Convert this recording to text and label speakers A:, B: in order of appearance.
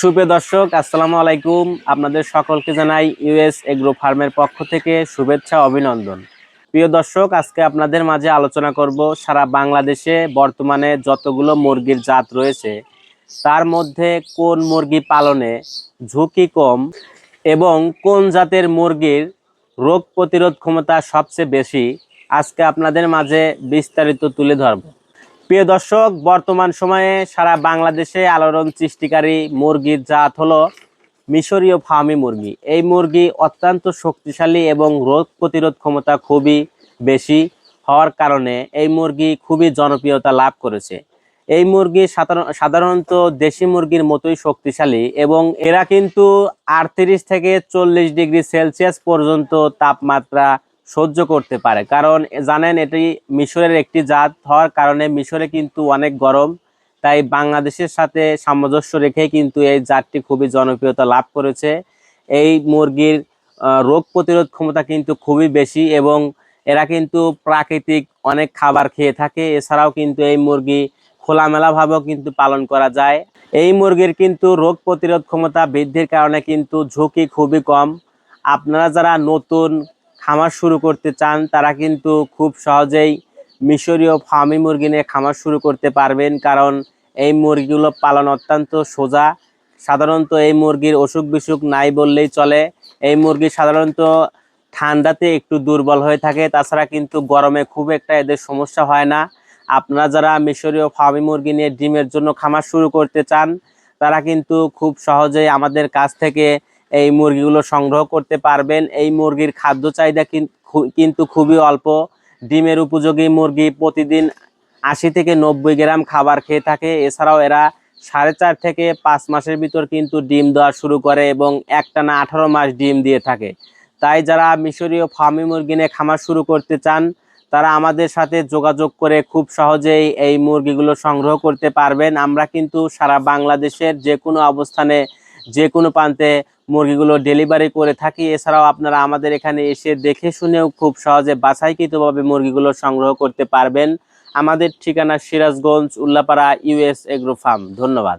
A: সুপ্রিয় দর্শক, আসসালামু আলাইকুম। আপনাদের সকলকে জানাই ইউএস এগ্রো ফার্মের পক্ষ থেকে শুভেচ্ছা, অভিনন্দন। প্রিয় দর্শক, আজকে আপনাদের মাঝে আলোচনা করব সারা বাংলাদেশে বর্তমানে যতগুলো মুরগির জাত রয়েছে, তার মধ্যে কোন মুরগি পালনে ঝুঁকি কম এবং কোন জাতের মুরগির রোগ প্রতিরোধ ক্ষমতা সবচেয়ে বেশি, আজকে আপনাদের মাঝে বিস্তারিত তুলে ধরব। প্রিয় দর্শক, বর্তমান সময়ে সারা বাংলাদেশে আলোড়ন সৃষ্টিকারী মুরগির জাত হলো মিশরীয় ফার্মি মুরগি। এই মুরগি অত্যন্ত শক্তিশালী এবং রোগ প্রতিরোধ ক্ষমতা খুবই বেশি হওয়ার কারণে এই মুরগি খুবই জনপ্রিয়তা লাভ করেছে। এই মুরগি সাধারণ- সাধারণত দেশি মুরগির মতোই শক্তিশালী এবং এরা কিন্তু আটত্রিশ থেকে চল্লিশ ডিগ্রি সেলসিয়াস পর্যন্ত তাপমাত্রা সহ্য করতে পারে। কারণ জানেন এটি মিশরের একটি জাত হওয়ার কারণে মিশরে কিন্তু অনেক গরম, তাই বাংলাদেশের সাথে সামঞ্জস্য রেখে কিন্তু এই জাতটি খুবই জনপ্রিয়তা লাভ করেছে। এই মুরগির রোগ প্রতিরোধ ক্ষমতা কিন্তু খুবই বেশি এবং এরা কিন্তু প্রাকৃতিক অনেক খাবার খেয়ে থাকে। এছাড়াও কিন্তু এই মুরগি খোলামেলাভাবেও কিন্তু পালন করা যায়। এই মুরগির কিন্তু রোগ প্রতিরোধ ক্ষমতা বৃদ্ধির কারণে কিন্তু ঝুঁকি খুবই কম। আপনারা যারা নতুন খামার শুরু করতে চান, তারা কিন্তু খুব সহজেই মিশরীয় ফার্মি মুরগি নিয়ে খামার শুরু করতে পারবেন। কারণ এই মুরগিগুলো পালন অত্যন্ত সোজা। সাধারণত এই মুরগির অসুখ বিসুখ নাই বললেই চলে। এই মুরগি সাধারণত ঠান্ডাতে একটু দুর্বল হয়ে থাকে, তাছাড়া কিন্তু গরমে খুব একটা এদের সমস্যা হয় না। আপনারা যারা মিশরীয় ফার্মি মুরগি নিয়ে ডিমের জন্য খামার শুরু করতে চান, তারা কিন্তু খুব সহজেই আমাদের কাছ থেকে এই মুরগিগুলো সংগ্রহ করতে পারবেন। এই মুরগির খাদ্য চাহিদা কিন- কিন্তু খুবই অল্প। ডিমের উপযোগী মুরগি প্রতিদিন আশি থেকে নব্বই গ্রাম খাবার খেয়ে থাকে। এছাড়াও এরা সাড়ে চার থেকে পাঁচ মাসের ভিতর কিন্তু ডিম দেওয়া শুরু করে এবং একটানা আঠারো মাস ডিম দিয়ে থাকে। তাই যারা মিশরীয় ফার্মি মুরগি নিয়ে খামার শুরু করতে চান, তারা আমাদের সাথে যোগাযোগ করে খুব সহজেই এই মুরগিগুলো সংগ্রহ করতে পারবেন। আমরা কিন্তু সারা বাংলাদেশের যে কোনো অবস্থানে যে কোনো প্রান্তে মুরগিগুলো ডেলিভারি করে থাকি। এছাড়াও আপনারা আমাদের এখানে এসে দেখে শুনেও খুব সহজে বাছাইকৃতভাবে মুরগিগুলো সংগ্রহ করতে পারবেন। আমাদের ঠিকানা Sirajganj, Ullapara US agro farm. ধন্যবাদ।